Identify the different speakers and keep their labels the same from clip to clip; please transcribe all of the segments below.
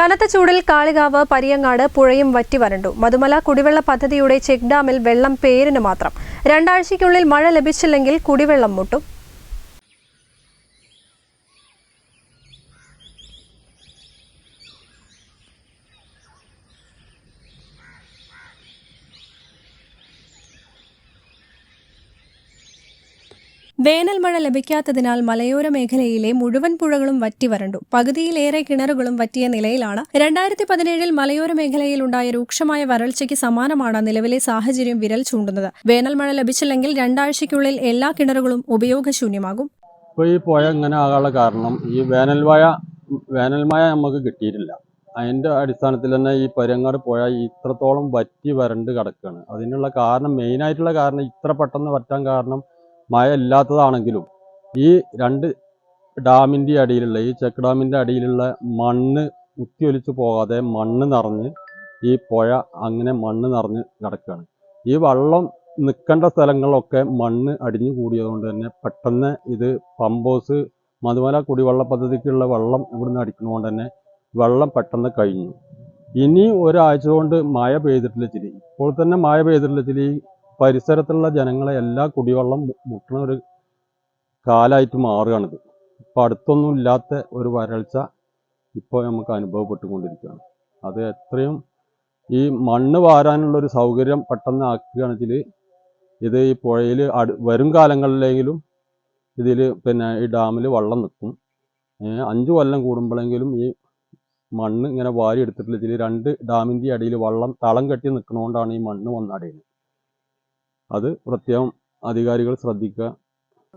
Speaker 1: കനത്ത ചൂടിൽ കാളികാവ് പരിയങ്ങാട് പുഴയും വറ്റി വരണ്ടു. മധുമല കുടിവെള്ള പദ്ധതിയുടെ ചെക്ക് ഡാമിൽ വെള്ളം പേരിന് മാത്രം. രണ്ടാഴ്ചയ്ക്കുള്ളിൽ മഴ ലഭിച്ചില്ലെങ്കിൽ കുടിവെള്ളം മുട്ടും. വേനൽ മഴ ലഭിക്കാത്തതിനാൽ മലയോര മേഖലയിലെ മുഴുവൻ പുഴകളും വറ്റി വരണ്ടു. പകുതിയിലേറെ കിണറുകളും വറ്റിയ നിലയിലാണ് രണ്ടായിരത്തി പതിനേഴിൽ മലയോര മേഖലയിൽ ഉണ്ടായ രൂക്ഷമായ വരൾച്ചയ്ക്ക് സമാനമാണ് നിലവിലെ സാഹചര്യം വിരൽ ചൂണ്ടുന്നത്. വേനൽ മഴ ലഭിച്ചില്ലെങ്കിൽ രണ്ടാഴ്ചയ്ക്കുള്ളിൽ എല്ലാ കിണറുകളും ഉപയോഗശൂന്യമാകും.
Speaker 2: ഇപ്പോൾ ഈ പുഴ ഇങ്ങനെ ആകാനുള്ള കാരണം ഈ വേനൽ മഴ വേനൽ മഴ നമുക്ക് കിട്ടിയിട്ടില്ല. അതിന്റെ അടിസ്ഥാനത്തിൽ തന്നെ ഈ പരങ്ങാട് പുഴ ഇത്രത്തോളം വറ്റി വരണ്ട് കിടക്കുകയാണ് അതിനുള്ള കാരണം മെയിനായിട്ടുള്ള കാരണം ഇത്ര പെട്ടെന്ന് വറ്റാൻ കാരണം മഴ ഇല്ലാത്തതാണെങ്കിലും ഈ രണ്ട് ഡാമിന്റെ അടിയിലുള്ള ഈ ചെക്ക് ഡാമിന്റെ അടിയിലുള്ള മണ്ണ് കുത്തിയൊലിച്ച് പോകാതെ മണ്ണ് നിറഞ്ഞ് ഈ പുഴ അങ്ങനെ മണ്ണ് നിറഞ്ഞ് കിടക്കുകയാണ്. ഈ വെള്ളം നിൽക്കേണ്ട സ്ഥലങ്ങളിലൊക്കെ മണ്ണ് അടിഞ്ഞു കൂടിയതുകൊണ്ട് തന്നെ പെട്ടെന്ന് ഇത് പമ്പോസ് മധുമല കുടിവെള്ള പദ്ധതിക്കുള്ള വെള്ളം ഇവിടുന്ന് അടിക്കുന്നതുകൊണ്ട് തന്നെ വെള്ളം പെട്ടെന്ന് കഴിഞ്ഞു. ഇനി ഒരാഴ്ച കൊണ്ട് മഴ പെയ്തിട്ടില്ല ചിരി ഇപ്പോൾ തന്നെ മഴ പെയ്തിട്ടില്ല ചിരി പരിസരത്തുള്ള ജനങ്ങളെ എല്ലാ കുടിവെള്ളം മുട്ടുന്ന ഒരു കാലമായിട്ട് മാറുകയാണിത്. ഇപ്പം അടുത്തൊന്നും ഇല്ലാത്ത ഒരു വരൾച്ച ഇപ്പോൾ നമുക്ക് അനുഭവപ്പെട്ടുകൊണ്ടിരിക്കുകയാണ്. അത് എത്രയും ഈ മണ്ണ് വാരാനുള്ള ഒരു സൗകര്യം പെട്ടെന്ന് ആക്കുകയാണെങ്കിൽ ഇത് ഈ പുഴയിൽ വരും കാലങ്ങളിലെങ്കിലും ഇതിൽ പിന്നെ ഈ ഡാമിൽ വെള്ളം നിൽക്കും അഞ്ച് കൊല്ലം കൂടുമ്പോഴെങ്കിലും ഈ മണ്ണ് ഇങ്ങനെ വാരി എടുത്തിട്ടില്ല ഇതിൽ രണ്ട് ഡാമിന്റെ അടിയിൽ വെള്ളം തളം കെട്ടി നിൽക്കുന്നതുകൊണ്ടാണ് ഈ മണ്ണ് വന്നടയുന്നത് അത് പ്രത്യേകം അധികാരികൾ ശ്രദ്ധിക്കുക.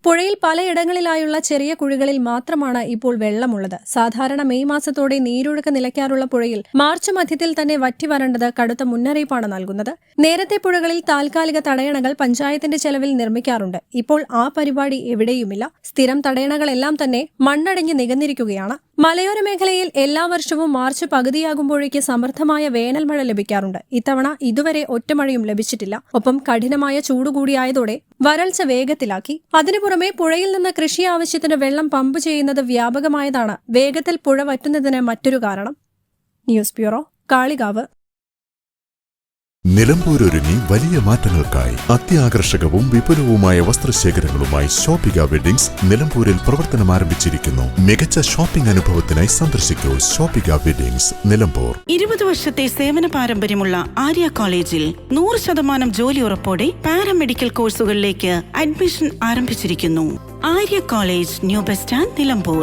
Speaker 1: പുഴയിൽ പലയിടങ്ങളിലായുള്ള ചെറിയ കുഴികളിൽ മാത്രമാണ് ഇപ്പോൾ വെള്ളമുള്ളത്. സാധാരണ മെയ് മാസത്തോടെ നീരൊഴുക്ക് നിലയ്ക്കാറുള്ള പുഴയിൽ മാർച്ച് മധ്യത്തിൽ തന്നെ വറ്റി വരേണ്ടത് കടുത്ത മുന്നറിയിപ്പാണ് നൽകുന്നത്. നേരത്തെ പുഴകളിൽ താൽക്കാലിക തടയണകൾ പഞ്ചായത്തിന്റെ ചെലവിൽ നിർമ്മിക്കാറുണ്ട്. ഇപ്പോൾ ആ പരിപാടി എവിടെയുമില്ല. സ്ഥിരം തടയണകളെല്ലാം തന്നെ മണ്ണടഞ്ഞ് നികന്നിരിക്കുകയാണ്. മലയോര മേഖലയിൽ എല്ലാ വർഷവും മാർച്ച് പകുതിയാകുമ്പോഴേക്ക് സമൃദ്ധമായ വേനൽ മഴ ലഭിക്കാറുണ്ട്. ഇത്തവണ ഇതുവരെ ഒറ്റമഴയും ലഭിച്ചിട്ടില്ല. ഒപ്പം കഠിനമായ ചൂടുകൂടിയായതോടെ വരൾച്ച വേഗത്തിലാക്കി. അതിനു പുറമെ പുഴയിൽ നിന്ന് കൃഷി ആവശ്യത്തിന് വെള്ളം പമ്പ് ചെയ്യുന്നത് വ്യാപകമായതാണ്. വേഗത്തിൽ പുഴ വറ്റുന്നതിന് മറ്റൊരു കാരണം. News bureau Kalikavu.
Speaker 3: നിലമ്പൂരൊരുങ്ങി വലിയ മാറ്റങ്ങൾക്കായി അത്യാകർഷകവും വിപുലവുമായ വസ്ത്രശേഖരങ്ങളുമായി ഷോപ്പിക വെഡിങ്സ് നിലമ്പൂരിൽ പ്രവർത്തനം ആരംഭിച്ചിരിക്കുന്നു. മികച്ച ഷോപ്പിംഗ് അനുഭവത്തിനായി സന്ദർശിക്കൂ ഷോപ്പിക വെഡിങ്സ് നിലമ്പൂർ.
Speaker 4: ഇരുപത് വർഷത്തെ സേവന പാരമ്പര്യമുള്ള ആര്യ കോളേജിൽ നൂറ് ശതമാനം ജോലി ഉറപ്പോടെ പാരാമെഡിക്കൽ കോഴ്സുകളിലേക്ക് അഡ്മിഷൻ ആരംഭിച്ചിരിക്കുന്നു. Arya college new bus stand Nilambur.